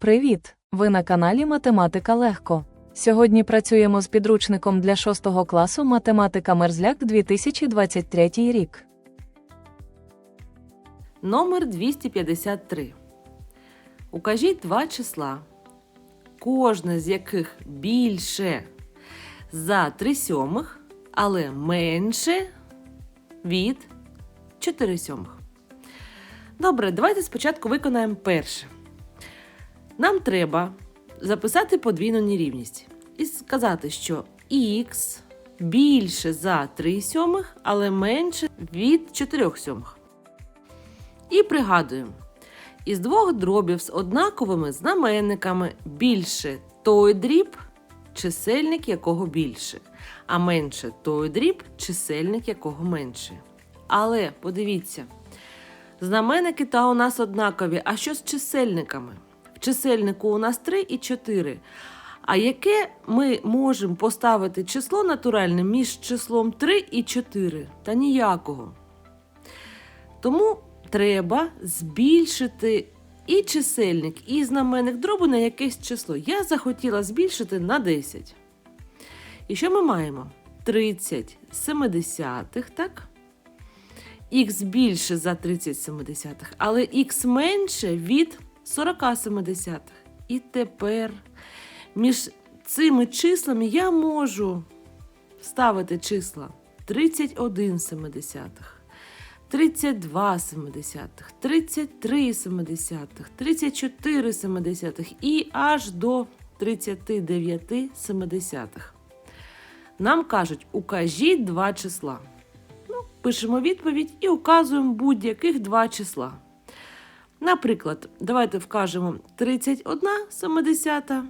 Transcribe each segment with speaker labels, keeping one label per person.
Speaker 1: Привіт! Ви на каналі Математика Легко. Сьогодні працюємо з підручником для 6 класу Математика Мерзляк 2023 рік.
Speaker 2: Номер 253. Укажіть два числа, кожне з яких більше за 3 сьомих, але менше від 4 сьомих. Добре, давайте спочатку виконаємо перше. Нам треба записати подвійну нерівність і сказати, що х більше за 3 сьомих, але менше від 4 сьомих. І пригадуємо, із двох дробів з однаковими знаменниками більше той дріб, чисельник якого більше, а менше той дріб, чисельник якого менше. Але подивіться, знаменники та у нас однакові, а що з чисельниками? Чисельнику у нас 3 і 4. А яке ми можемо поставити число натуральне між числом 3 і 4? Та ніякого. Тому треба збільшити і чисельник, і знаменник дробу на якесь число. Я захотіла збільшити на 10. І що ми маємо? 30 семидесятих, так? Х більше за 30 семидесятих, але х менше від 40 семидесятих. І тепер між цими числами я можу ставити числа 31 семидесятих. 32 семидесятих, 33 семидесятих, 34 семидесятих і аж до 39 семидесятих. Нам кажуть, укажіть два числа. Ну, пишемо відповідь і указуємо будь-яких два числа. Наприклад, давайте вкажемо 31 семидесята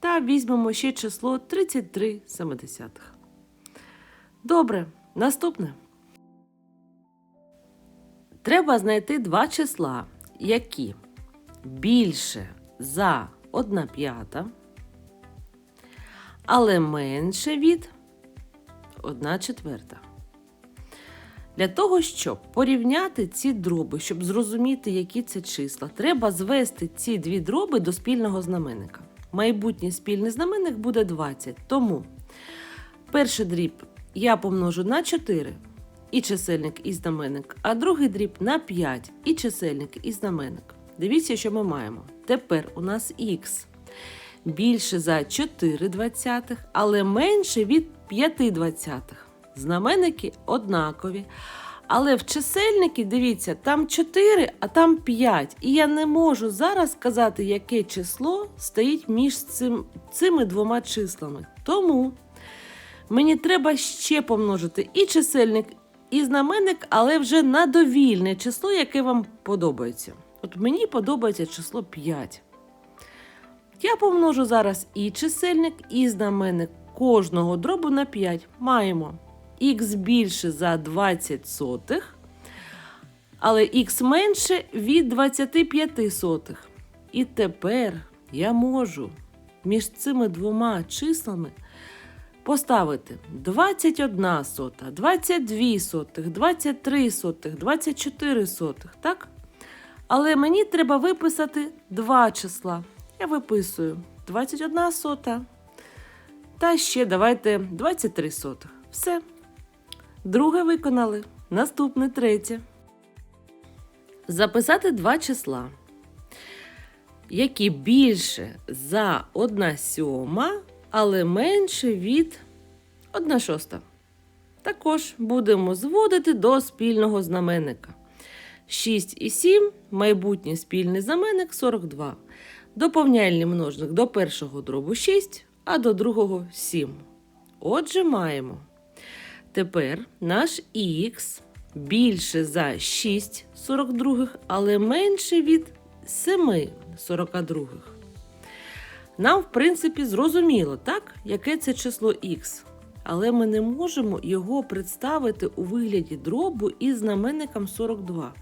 Speaker 2: та візьмемо ще число 33 семидесятих. Добре, наступне. Треба знайти два числа, які більше за 1 п'ята, але менше від 1 четверта. Для того, щоб порівняти ці дроби, щоб зрозуміти, які це числа, треба звести ці дві дроби до спільного знаменника. Майбутній спільний знаменник буде 20. Тому перший дріб я помножу на 4 і чисельник і знаменник, а другий дріб на 5 і чисельник і знаменник. Дивіться, що ми маємо. Тепер у нас х більше за 4 двадцятих, але менше від 5 двадцятих. Знаменники однакові. Але в чисельники, дивіться, там 4, а там 5. І я не можу зараз сказати, яке число стоїть між цим, цими двома числами. Тому мені треба ще помножити і чисельник, і знаменник, але вже на довільне число, яке вам подобається. От мені подобається число 5. Я помножу зараз і чисельник, і знаменник кожного дробу на 5. Маємо х більше за 20 сотих, але х менше від 25 сотих. І тепер я можу між цими двома числами поставити 21 сота, 22 сотих, 23 сотих, 24 сотих, так? Але мені треба виписати два числа. Я виписую 21 сота. Та ще давайте 23 сотих. Все. Друге виконали. Наступне третє. Записати два числа, які більше за 1 сьома, але менше від 1 шоста. Також будемо зводити до спільного знаменника. 6 і 7 майбутній спільний знаменник 42. Доповняльний множник до першого дробу 6, а до другого 7. Отже, маємо. Тепер наш х більше за 6 42, але менше від 7 42. Нам, в принципі, зрозуміло, так, яке це число х. Але ми не можемо його представити у вигляді дробу із знаменником 42.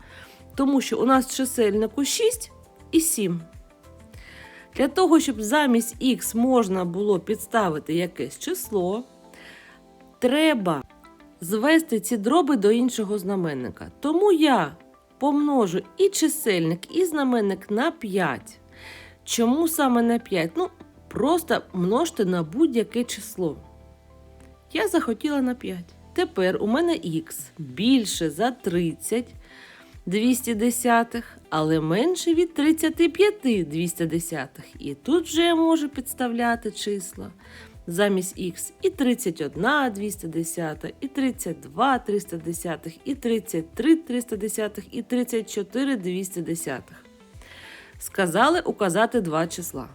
Speaker 2: Тому що у нас чисельнику 6 і 7. Для того, щоб замість х можна було підставити якесь число, треба звести ці дроби до іншого знаменника. Тому я помножу і чисельник, і знаменник на 5. Чому саме на 5? Ну, просто множте на будь-яке число. Я захотіла на 5. Тепер у мене х більше за 30 210, але менше від 35 210. І тут вже я можу підставляти числа. Замість х і 31 210, і 32 310, і 33 310, і 34 210. Сказали указати два числа.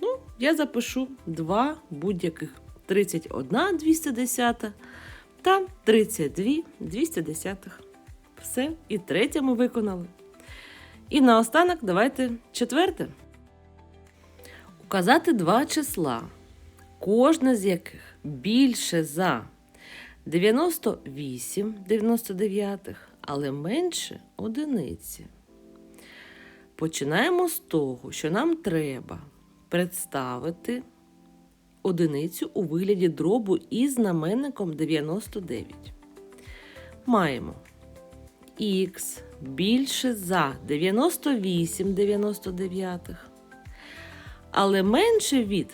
Speaker 2: Ну, я запишу два будь-яких 31 210 та 32 210. Все, і третє ми виконали. І наостанок давайте четверте. Указати два числа, кожне з яких більше за 98 99, але менше одиниці. Починаємо з того, що нам треба представити одиницю у вигляді дробу із знаменником 99. Маємо х більше за 98 99, але менше від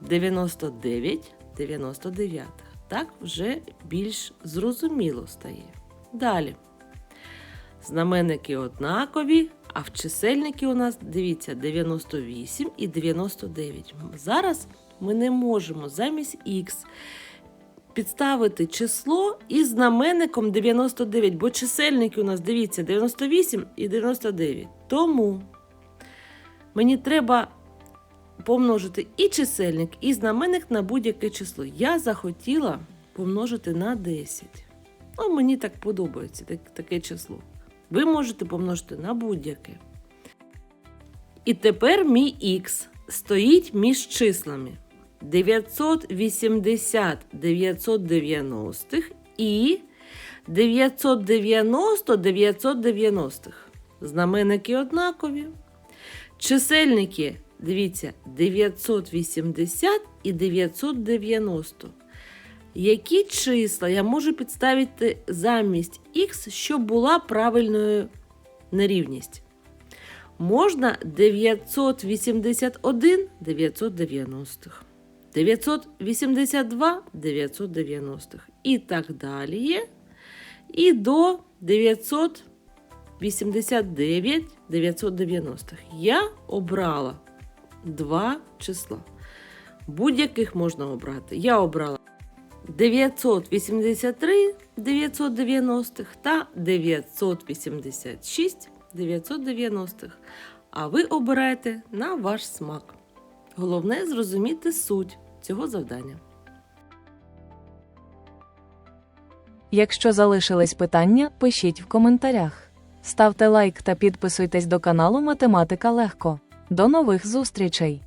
Speaker 2: 99 99. Так вже більш зрозуміло стає. Далі. Знаменники однакові, а в чисельники у нас, дивіться, 98 і 99. Зараз ми не можемо замість х підставити число із знаменником 99, бо чисельники у нас, дивіться, 98 і 99. Тому мені треба помножити і чисельник, і знаменник на будь-яке число. Я захотіла помножити на 10. Ну, мені так подобається так, таке число. Ви можете помножити на будь-яке. І тепер мій х стоїть між числами 980 990 і 990 990. Знаменники однакові. Чисельники, дивіться, 980 і 990. Які числа я можу підставити замість х, щоб була правильною нерівність? Можна 981 990, 982 990 і так далі. І до 989 990. Я обрала два числа. Будь-яких можна обрати. Я обрала 983 990 та 986 990. А ви обираєте на ваш смак. Головне зрозуміти суть цього завдання.
Speaker 1: Якщо залишились питання, пишіть в коментарях. Ставте лайк та підписуйтесь до каналу Математика Легко. До нових зустрічей!